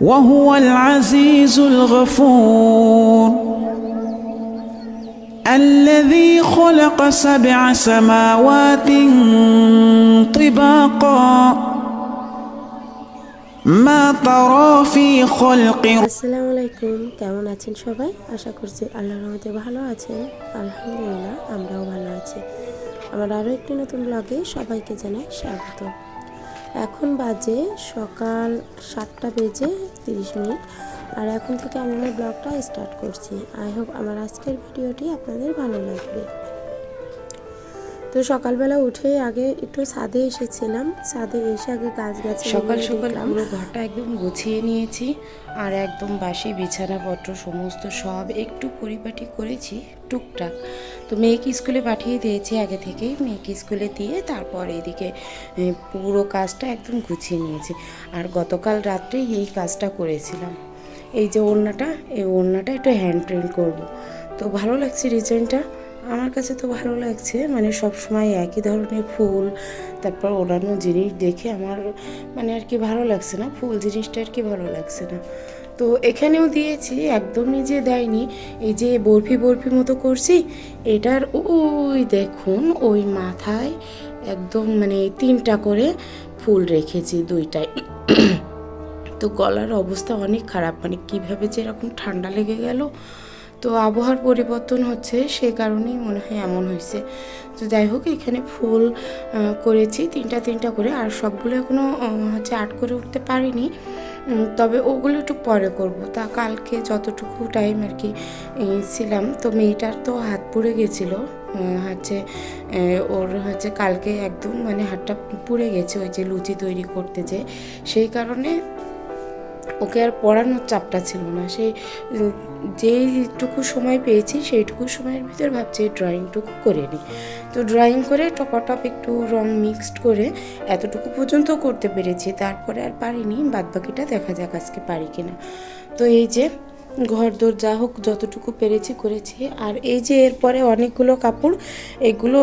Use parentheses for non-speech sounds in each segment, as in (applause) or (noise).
وهو العزيز الغفور الذي خلق سبع سماوات طباقا ما ترى في خلق আসসালামু আলাইকুম কেমন আছেন সবাই আশা করছি আল্লাহর রহমতে ভালো আছেন আলহামদুলিল্লাহ আমরাও ভালো আছি আমার আরও একটি নতুন ব্লগে সবাইকে জানাই স্বাগত এখন বাজে সকাল সাতটা বেজে তিরিশ মিনিট। আর এখন থেকে আমি আমার ব্লগটা স্টার্ট করছি। আই হোপ আমার আজকের ভিডিওটি আপনাদের ভালো লাগবে। তো সকালবেলা উঠে আগে একটু ছাদে এসেছিলাম। ছাদে এসে আগে গাছ গাছে সকাল সকাল পুরো ঘরটা একদম গুছিয়ে নিয়েছি আর একদম বাসি বিছানাপত্র সমস্ত সব একটু পরিপাটি করেছি টুকটাক। তো মেয়েকে স্কুলে পাঠিয়ে দিয়েছি আগে থেকেই মেয়েকে স্কুলে দিয়ে তারপর এদিকে পুরো কাজটা একদম গুছিয়ে নিয়েছি। আর গতকাল রাত্রেই এই কাজটা করেছিলাম। এই যে ওড়নাটা, এই ওড়নাটা একটু হ্যান্ড প্রিন্ট করব। তো ভালো লাগছে ডিজাইনটা? আমার কাছে তো ভালো লাগছে। মানে সব সময় একই ধরনের ফুল, তারপর অন্যান্য জিনিস দেখে আমার মানে আর কি ভালো লাগছে না। ফুল জিনিসটা আর কি ভালো লাগছে না। তো এখানেও দিয়েছি, একদমই যে দেয়নি। এই যে বরফি বরফি মতো করছি, এটার ওই দেখুন, ওই মাথায় একদম মানে তিনটা করে ফুল রেখেছি দুইটাই। তো গলার অবস্থা অনেক খারাপ মানে কীভাবে যে এরকম ঠান্ডা লেগে গেল। তো আবহাওয়ার পরিবর্তন হচ্ছে, সে কারণেই মনে হয় এমন হয়েছে। তো যাই হোক, এখানে ফুল করেছি, তিনটা তিনটা করে, আর সবগুলো এখনও হচ্ছে আর্ট করে উঠতে পারিনি। তবে ওগুলো একটু পরে করব। তা কালকে যতটুকু টাইম আর কি ছিলাম। তো মেয়েটার তো হাত পুড়ে গেছিল। হচ্ছে ওর হচ্ছে কালকে একদম মানে হাতটা পুড়ে গেছে, ওই যে লুচি তৈরি করতে যে। সেই কারণে ওকে আর পড়ানোর চাপটা ছিল না। সেই যেইটুকু সময় পেয়েছি সেইটুকু সময়ের ভিতর ভাবছি ড্রয়িংটুকু করে নিই তো ড্রয়িং করে টপাটপ একটু রং মিক্সড করে এতটুকু পর্যন্ত করতে পেরেছি, তারপরে আর পারিনি বাদ বাকিটা দেখা যাক আজকে পারি কিনা তো এই যে ঘর দোর যা হোক যতটুকু পেরেছি করেছি, আর এই যে এরপরে অনেকগুলো কাপড়, এগুলো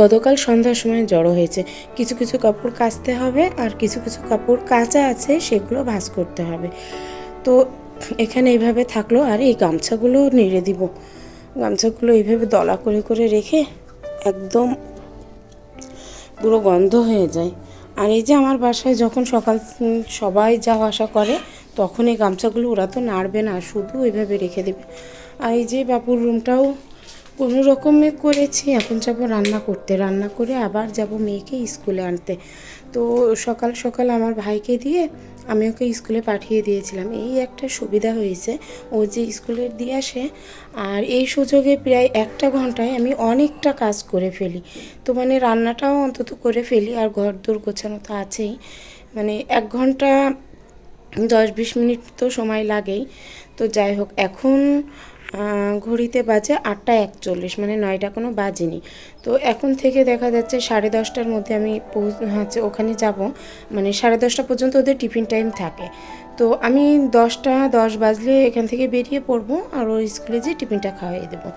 গতকাল সন্ধ্যার সময় জড়ো হয়েছে। কিছু কিছু কাপড় কাচতে হবে আর কিছু কিছু কাপড় কাঁচা আছে, সেগুলো ভাঁজ করতে হবে। তো এখানে এইভাবে থাকল আর এই গামছাগুলো নেড়ে দিব। গামছাগুলো এইভাবে দলা করে করে রেখে একদম পুরো গন্ধ হয়ে যায়। আর এই যে আমার বাসায় যখন সকাল সবাই যাওয়া আসা করে, তখন এই গামছাগুলো ওরা তো নাড়বে না, শুধু ওইভাবে রেখে দেবে। আর এই যে বাপুর রুমটাও কোনো রকমে করেছি, এখন যাব রান্না করতে। রান্না করে আবার যাব মেয়েকে স্কুলে আনতে। তো সকাল সকাল আমার ভাইকে দিয়ে আমি ওকে স্কুলে পাঠিয়ে দিয়েছিলাম। এই একটা সুবিধা হয়েছে, ও যে স্কুলে দিয়ে আসে, আর এই সুযোগে প্রায় একটা ঘন্টায় আমি অনেকটা কাজ করে ফেলি। তো মানে রান্নাটাও অন্তত করে ফেলি, আর ঘর দোর গোছানো তো আছেই। মানে এক ঘণ্টা দশ বিশ মিনিট তো সময় লাগেই। তো যাই হোক, এখন ঘড়িতে বাজে আটটা একচল্লিশ মানে নয়টা কোনো বাজেনি। তো এখন থেকে দেখা যাচ্ছে সাড়ে দশটার মধ্যে আমি হচ্ছে ওখানে যাব মানে সাড়ে দশটা পর্যন্ত ওদের টিফিন টাইম থাকে। তো আমি দশটা, দশ বাজলে এখান থেকে বেরিয়ে পড়ব আর ওর স্কুলে যেয়ে টিফিনটা খাওয়াই দেবো।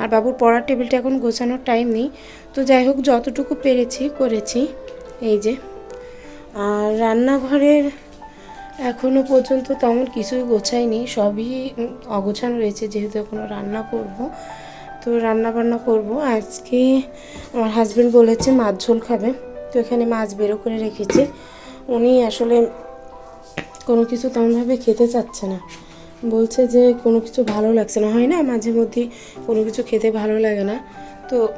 আর বাবুর পড়ার টেবিলটা এখন গোছানোর টাইম নেই। তো যাই হোক, যতটুকু পেরেছি, করেছি, এই যে। আর রান্নাঘরের এখনও পর্যন্ত তেমন কিছুই গোছাইনি, সবই অগোছানো রয়েছে যেহেতু এখনও রান্না করব। তো রান্না বান্না করব। আজকে আমার হাজব্যান্ড বলেছে মাছ ঝোল খাবে, তো এখানে মাছ বেরো করে রেখেছে। উনি আসলে কোনো কিছু তেমনভাবে খেতে চাচ্ছে না। বলছে যে কোনো কিছু ভালো লাগছে না। হয় না, মাঝে মধ্যে কোনো কিছু খেতে ভালো লাগে না। তো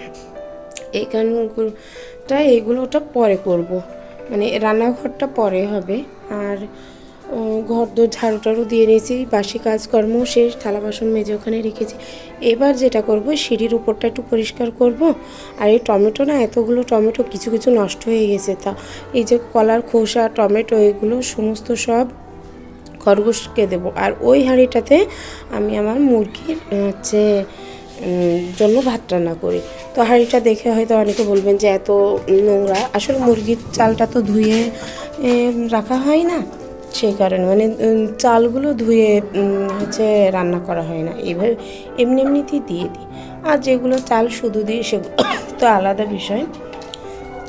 (coughs) এই কারণগুলোটা এইগুলোটা পরে করব। মানে রান্নাঘরটা পরে হবে। আর ঘর দোর ঝাড়ু টাড়ু দিয়ে নিয়েছি, বাসি কাজকর্ম শেষ, থালা বাসন মেজে ওখানে রেখেছি। এবার যেটা করব, সিঁড়ির উপরটা একটু পরিষ্কার করব, আর এই টমেটো না, এতগুলো টমেটো কিছু কিছু নষ্ট হয়ে গেছে। তা, এই যে কলার খোসা, টমেটো, এগুলো সমস্ত সব খরগোশকে দেবো। আর ওই হাঁড়িটাতে আমি আমার মুরগির, হচ্ছে জন্য ভাত রান্না করি। তো হাঁড়িটা দেখে হয়তো অনেকে বলবেন যে এত নোংরা। আসলে মুরগির চালটা তো ধুয়ে রাখা হয় না। সেই কারণে মানে চালগুলো ধুয়ে হচ্ছে রান্না করা হয় না। এইভাবে এমনি এমনিতেই দিয়ে দিই। আর যেগুলো চাল শুধু দিই সেগুলো (coughs) তো আলাদা বিষয়।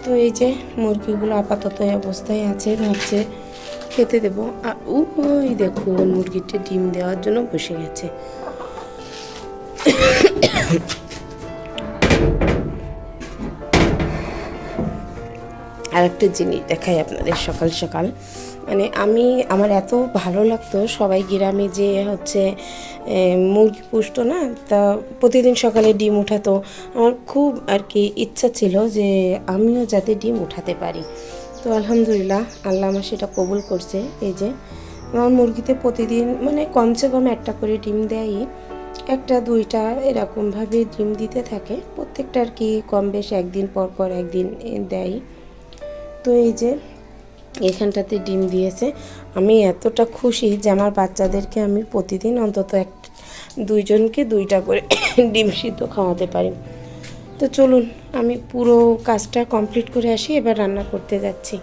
তো এই যে মুরগিগুলো আপাতত এই অবস্থায় আছে, ভাবছে খেতে দেবো। আর ওই দেখুন মুরগিটা ডিম দেওয়ার জন্য বসে গেছে। আর একটা জিনিস দেখাই আপনাদের সকাল সকাল। মানে আমি, আমার এত ভালো লাগতো সবাই গ্রামে যে হচ্ছে মুরগি পুষতো না, তা প্রতিদিন সকালে ডিম উঠাতো। আমার খুব আর কি ইচ্ছা ছিল যে আমিও যাতে ডিম উঠাতে পারি। তো আলহামদুলিল্লাহ, আল্লাহ আমার সেটা কবুল করছে। এই যে, আমার মুরগিতে প্রতিদিন মানে কমসে কম একটা করে ডিম দেয়ই। একটা, দুইটা এরকমভাবে ডিম দিতে থাকে। প্রত্যেকটা আর কি কম বেশ একদিন পর পর একদিন দেয়। তো এই যে এখানটাতে ডিম দিয়েছে। আমি এতটা খুশি যে আমার বাচ্চাদেরকে আমি প্রতিদিন অন্তত এক, দুইজনকে দুইটা করে (coughs) ডিম সিদ্ধ খাওয়াতে পারি। তো চলুন, আমি পুরো কাজটা কমপ্লিট করে আসি, এবার রান্না করতে যাচ্ছি।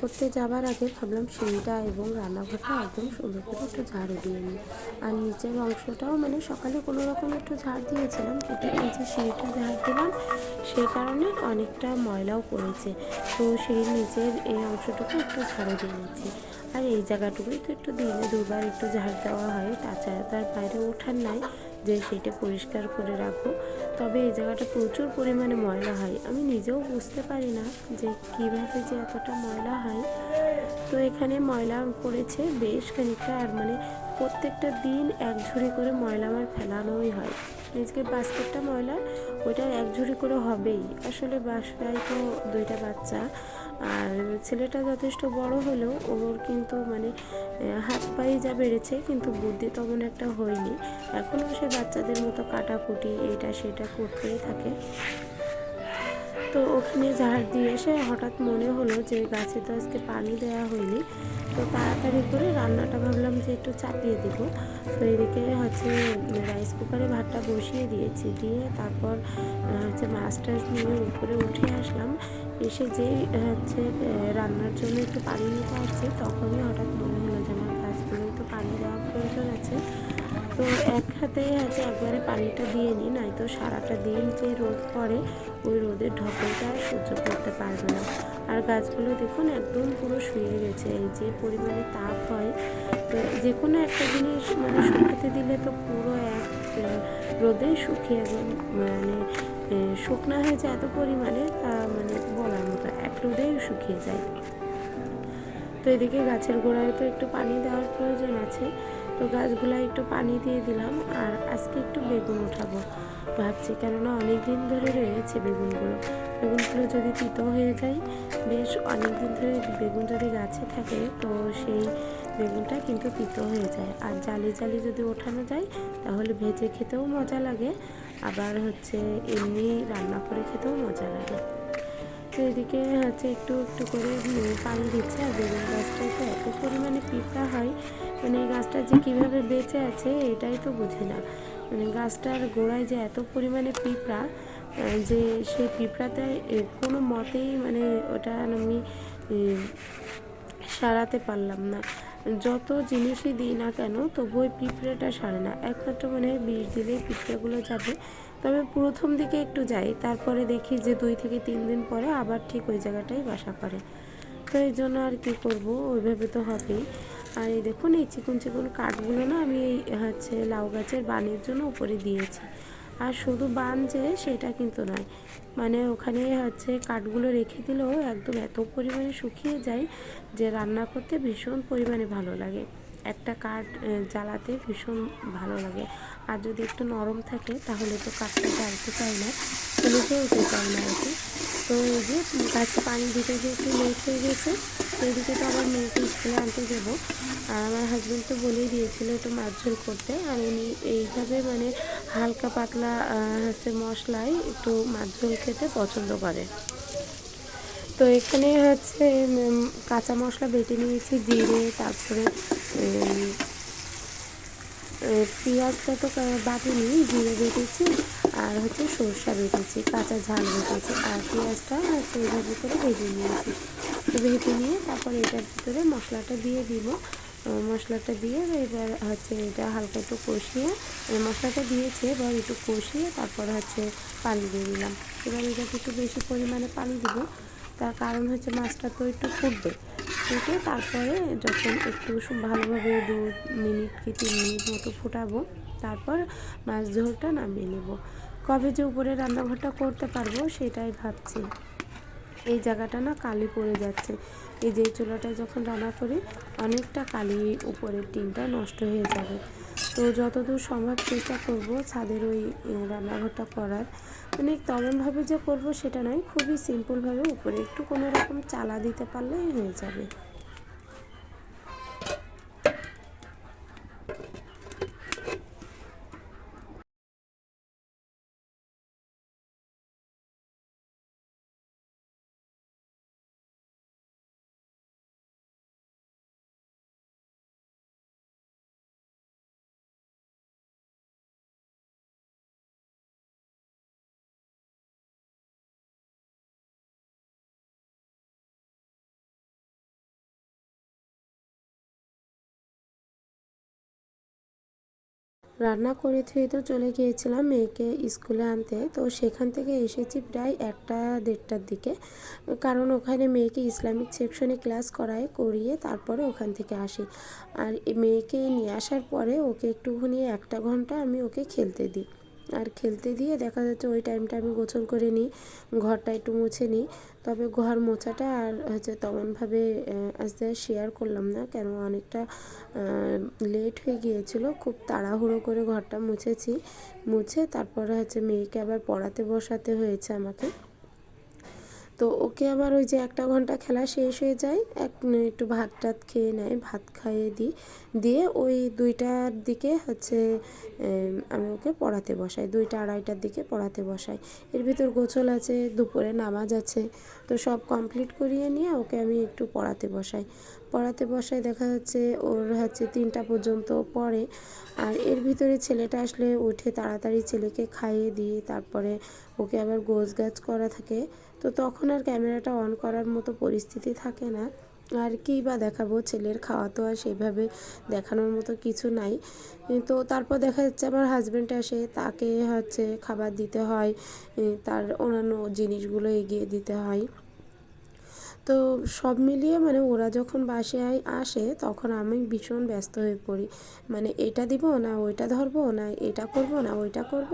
করতে যাবার আগে ভাবলাম সিঁড়িটা এবং রান্নাঘরটা একদম সুন্দর করে একটু ঝাড়ু দিয়ে নিই। আর নিচের অংশটাও মানে সকালে কোনো রকম একটু ঝাড় দিয়েছিলাম, কিন্তু এই যে সিঁড়িটা ঝাড় দিলাম, সেই কারণে অনেকটা ময়লাও পড়েছে। তো সেই নিচের এই অংশটুকু একটু ঝাড়ু দিয়ে নিচ্ছি। আর এই জায়গাটুকুই তো একটু দিনে দুবার একটু ঝাড় দেওয়া হয়, তাছাড়া তার বাইরে ওঠার নাই। যে সেটা পরিষ্কার করে রাখব। তবে এই জায়গাটা প্রচুর পরিমাণে ময়লা হয়। আমি নিজেও বুঝতে পারি না যে কীভাবে যে এতটা ময়লা হয়। তো এখানে ময়লা পড়েছে বেশ খানিকটা, আর মানে প্রত্যেকটা দিন এক ঝুড়ি করে ময়লা আমার ফেলানোই হয়। আজকে বাস্কেটটা ময়লা, ওইটা এক ঝুড়ি করে হবেই। আসলে বাসায় তো দুইটা বাচ্চা, আর ছেলেটা যথেষ্ট বড় হলেও ওর কিন্তু মানে হাত পায়ে যা বেড়েছে কিন্তু বুদ্ধি তেমন একটা হয়নি। এখনও সে বাচ্চাদের মতো কাটাকুটি এটা সেটা করতেই থাকে। তো ওখানে ঝাড় দিয়ে এসে হঠাৎ মনে হলো যে গাছে তো আজকে পানি দেওয়া হয়নি তো তাড়াতাড়ি করে রান্নাটা ভাবলাম যে একটু চাপিয়ে দিব। তো এদিকে হচ্ছে রাইস কুকারে ভাতটা বসিয়ে দিয়েছি, দিয়ে তারপর হচ্ছে মাছ টাছ নিয়ে উপরে উঠে আসলাম। এসে যেই হচ্ছে রান্নার জন্য একটু পানি নিতে আসছে, তখনই হঠাৎ মনে হলো যে আমার গাছগুলোই তো পানি দেওয়ার প্রয়োজন আছে। তো এক হাতে আছে একবারে পানিটা দিয়ে নিই, নয়তো সারাটা দিন যে রোদ পড়ে, ওই রোদের ঢকলটা সহ্য করতে পারবে না। আর গাছগুলো দেখুন একদম পুরো শুয়ে গেছে। এই যে পরিমাণে তাপ হয়, তো যে কোনো একটা জিনিস মানে শুকাতে দিলে তো পুরো এক রোদে শুকিয়ে মানে শুকনা হয়ে যায় এত পরিমাণে, তা মানে বলার মতো এক রোদেই শুকিয়ে যায়। তো এদিকে গাছের গোড়ায় তো একটু পানি দেওয়ার প্রয়োজন আছে, তো গাছগুলো একটু পানি দিয়ে দিলাম, আর আজকে একটু বেগুন উঠাবো। ভাবছি, কেননা অনেক দিন ধরে রয়েছে বেগুনগুলো। বেগুনগুলো যদি তিতো হয়ে যায়, বেশ অনেক দিন ধরে বেগুন যদি গাছে থাকে, তো সেই বেগুনটা কিন্তু তিতো হয়ে যায়। আর জালি জালি যদি ওঠানো যায়, তাহলে ভেজে খেতেও মজা লাগে, আবার হচ্ছে এমনি রান্না করে খেতেও মজা লাগে। তো এদিকে হচ্ছে একটু একটু করে পানি দিচ্ছে, আর বেগুন গাছটায় তো এত পরিমাণে পিঁপড়া হয় মানে এই গাছটা যে কীভাবে বেঁচে আছে, এটাই তো বুঝি না। মানে গাছটার গোড়ায় যে এত পরিমাণে পিঁপড়া যে সেই পিঁপড়াতে কোনো মতেই মানে ওটা আমি সারাতে পারলাম না। যত জিনিসই দিই না কেন তবু ওই পিঁপড়েটা সারে না। একমাত্র মনে বিষ দিলেই পিঁপড়েগুলো যাবে। তবে প্রথম দিকে একটু যাই, তারপরে দেখি যে দুই থেকে তিন দিন পরে আবার ঠিক ওই জায়গাটাই বাসা করে তো এই জন্য আর কি করব, ওইভাবে তো হবেই। আর এই দেখুন, এই চিকন চিকন কাঠগুলো না আমি এই, হচ্ছে লাউ গাছের বানের জন্য উপরে দিয়েছি। আর শুধু বান যে, সেটা কিন্তু নয়। মানে ওখানে হচ্ছে কাঠগুলো রেখে দিলেও একদম এত পরিমাণে শুকিয়ে যায় যে রান্না করতে ভীষণ পরিমাণে ভালো লাগে। একটা কাঠ জ্বালাতে ভীষণ ভালো লাগে। আর যদি একটু নরম থাকে, তাহলে তো কাঠটা জ্বালতে চাই না। তো নিচে উঠে চাই না আর কি। তো এই যে, গাছে পানি দিতে গিয়ে একটু লেট হয়ে গেছে, তো এদিকে তো আবার মেয়েকে স্কুলে আনতে যাব। আর আমার হাজব্যান্ড তো বলেই দিয়েছিল একটু মাছ ঝোল করতে। আর উনি এইভাবে মানে হালকা পাতলা হচ্ছে মশলায় একটু মাছ ঝোল খেতে পছন্দ করে। তো এখানে হচ্ছে কাঁচা মশলা বেটে নিয়েছি, জিরে, তারপরে পেঁয়াজটা তো বাটিনি, জিরে বেটেছি, আর হচ্ছে সরষা বেটেছি, কাঁচা ঝাল বেটেছি, আর পেঁয়াজটা হচ্ছে এটার ভিতরে ভেজে নিয়েছি। তো ভেজে নিয়ে তারপর এটার ভিতরে মশলাটা দিয়ে দিব। মশলাটা দিয়ে এবার হচ্ছে এটা হালকা একটু কষিয়ে মশলাটা দিয়েছে, এবার একটু কষিয়ে তারপর হচ্ছে পানি দিয়ে দিলাম। এবার এটাকে একটু বেশি পরিমাণে পানি দিব, তার কারণ হচ্ছে মাছটা তো একটু ফুটবে। ফুটে তারপরে যখন একটু ভালোভাবে দু মিনিট কি তিন মিনিট মতো ফুটাবো, তারপর মাছ ঝোলটা নামিয়ে নেব। কবে যে উপরে রান্নাঘরটা করতে পারব সেটাই ভাবছি। এই জায়গাটা না কালি পড়ে যাচ্ছে। এই যে চুলাটা যখন রান্না করি, অনেকটা কালি উপরের টিনটা নষ্ট হয়ে যাবে। তো যতদূর সম্ভব চেষ্টা করব ছাদের ওই রান্নাঘরটা করার। মানে তেমনভাবে যে করব সেটা নয়, খুবই সিম্পলভাবে উপরে একটু কোনো রকম চালা দিতে পারলেই হয়ে যাবে। রান্না করে থুয়ে তো চলে গিয়েছিলাম মেয়েকে স্কুলে আনতে। তো সেখান থেকে এসেছি প্রায় একটা দেড়টার দিকে। কারণ ওখানে মেয়েকে ইসলামিক সেকশনে ক্লাস করায়, করিয়ে তারপরে ওখান থেকে আসি। আর মেয়েকে নিয়ে আসার পরে ওকে একটুখানি একটা ঘণ্টা আমি ওকে খেলতে দিই। আর খেলতে দিয়ে দেখা যাচ্ছে ওই টাইমটা আমি গোছল করে নিই, ঘরটা একটু মুছে নিই। তবে ঘর মোছাটা আর হচ্ছে তেমনভাবে আস্তে শেয়ার করলাম না, কেন অনেকটা লেট হয়ে গিয়েছিল। খুব তাড়াহুড়ো করে ঘরটা মুছেছি। মুছে তারপরে হচ্ছে মেয়েকে আবার পড়াতে বসাতে হয়েছে আমাকে। তো ওকে আবার ওই যে একটা ঘণ্টা খেলা শেষ হয়ে যায়, এক একটু ভাত টাত খেয়ে নেয়, ভাত খাইয়ে দিই, দিয়ে ওই দুইটার দিকে হচ্ছে আমি ওকে পড়াতে বসাই, দুইটা আড়াইটার দিকে পড়াতে বসাই। এর ভিতর গোছল আছে, দুপুরে নামাজ আছে, তো সব কমপ্লিট করিয়ে নিয়ে ওকে আমি একটু পড়াতে বসাই। পড়াতে বসাই দেখা যাচ্ছে ওর হচ্ছে তিনটা পর্যন্ত পড়ে, আর এর ভিতরে ছেলেটা আসলে উঠে তাড়াতাড়ি ছেলেকে খাইয়ে দিয়ে তারপরে ওকে আবার গোছ গাছ করা থাকে। তো তখন আর ক্যামেরাটা অন করার মতো পরিস্থিতি থাকে না। আর কী বা দেখাবো, ছেলের খাওয়া তো আর সেইভাবে দেখানোর মতো কিছু নাই। তো তারপর দেখা যাচ্ছে আমার হাজব্যান্ড আসে, তাকে হচ্ছে খাবার দিতে হয় তার অন্যান্য জিনিসগুলো এগিয়ে দিতে হয়। তো সব মিলিয়ে মানে ওরা যখন বাসায় আসে, তখন আমি ভীষণ ব্যস্ত হয়ে পড়ি। মানে এটা দিব না, ওইটা ধরবো না, এটা করব না, ওইটা করব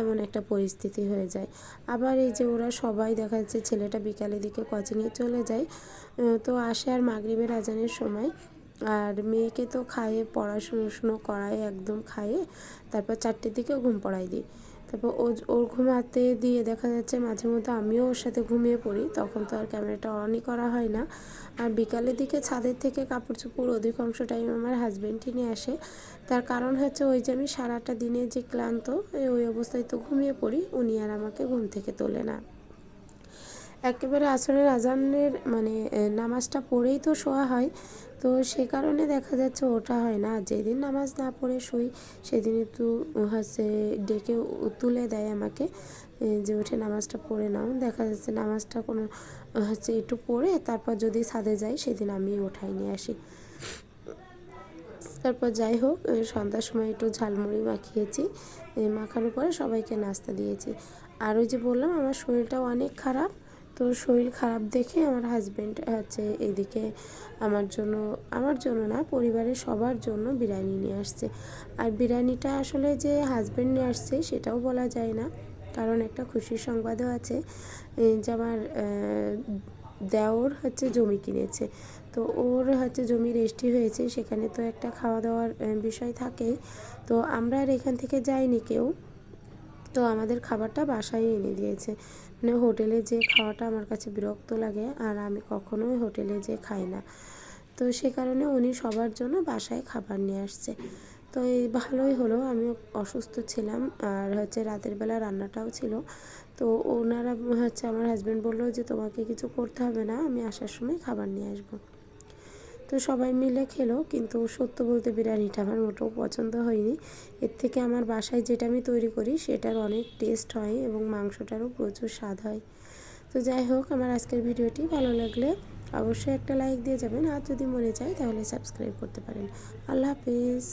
এমন একটা পরিস্থিতি হয়ে যায়। আবার এই যে ওরা সবাই দেখা যাচ্ছে ছেলেটা বিকালের দিকে কোচিংয়ে চলে যায়। তো আসে আর মাগরিবের আজানের সময়। আর মেয়েকে তো খাইয়ে পড়াশুনো করায়, একদম খাইয়ে তারপর চারটের দিকে ঘুম পড়াই দিই। তারপর ও ওর ঘুমাতে দিয়ে দেখা যাচ্ছে মাঝে মধ্যে আমিও ওর সাথে ঘুমিয়ে পড়ি। তখন তো আর ক্যামেরাটা অনই করা হয় না। আর বিকালের দিকে ছাদের থেকে কাপড় চোপড় অধিকাংশ টাইম আমার হাজব্যান্ডই নিয়ে আসে। তার কারণ হচ্ছে ওই যে আমি সারাটা দিনে যে ক্লান্ত ওই অবস্থায় তো ঘুমিয়ে পড়ি, উনি আর আমাকে ঘুম থেকে তোলে না। একেবারে আসরের আজানের মানে নামাজটা পড়েই তো শোয়া হয়। তো সে কারণে দেখা যাচ্ছে ওটা হয় না। যেদিন নামাজ না পড়ে শুই সেদিন একটু হচ্ছে ডেকে তুলে দেয় আমাকে যে উঠে নামাজটা পড়ে নাও। দেখা যাচ্ছে নামাজটা কোনো, হচ্ছে একটু পড়ে, তারপর যদি ছাদে যাই, সেদিন আমি ওঠাই নিয়ে আসি। তারপর যাই হোক সন্ধ্যার সময় একটু ঝালমুড়ি মাখিয়েছি মাখানোর পরে সবাইকে নাস্তা দিয়েছি। আর ওই যে বললাম, আমার শরীরটাও অনেক খারাপ। তো শরীর খারাপ দেখে আমার হাজব্যান্ড হচ্ছে এদিকে আমার জন্য আমার জন্য না, পরিবারের সবার জন্য বিরিয়ানি নিয়ে আসছে। আর বিরিয়ানিটা আসলে যে হাজব্যান্ড নিয়ে আসছে সেটাও বলা যায় না। কারণ একটা খুশির সংবাদও আছে যে আমার দেওর হচ্ছে জমি কিনেছে। তো ওর হচ্ছে জমি রেজিস্ট্রি হয়েছে, সেখানে তো একটা খাওয়া দাওয়ার বিষয় থাকেই। তো আমরা আর এখান থেকে যাইনি কেউ। তো আমাদের খাবারটা বাসায় এনে দিয়েছে। মানে হোটেলে যে খাওয়াটা আমার কাছে বিরক্ত লাগে আর আমি কখনোই হোটেলে যে খাই না। তো সে কারণে উনি সবার জন্য বাসায় খাবার নিয়ে আসছে। তো এই ভালোই হলো আমি অসুস্থ ছিলাম আর হচ্ছে রাতের বেলা রান্নাটাও ছিল। তো ওনারা হচ্ছে আমার হাজব্যান্ড বলল যে, তোমাকে কিছু করতে হবে না, আমি আসার সময় খাবার নিয়ে আসব। তো সবাই মিলে খেলো, কিন্তু সত্য বলতে বিরিয়ানিটা আমার মোটেও পছন্দ হয়নি। এর থেকে আমার বাসায় যেটা আমি তৈরি করি, সেটার অনেক টেস্ট হয় এবং মাংসটারও প্রচুর স্বাদ হয়। তো যাই হোক, আমার আজকের ভিডিওটি ভালো লাগলে অবশ্যই একটা লাইক দিয়ে যাবেন, আর যদি মনে চায় তাহলে সাবস্ক্রাইব করতে পারেন। আল্লাহ হাফিজ।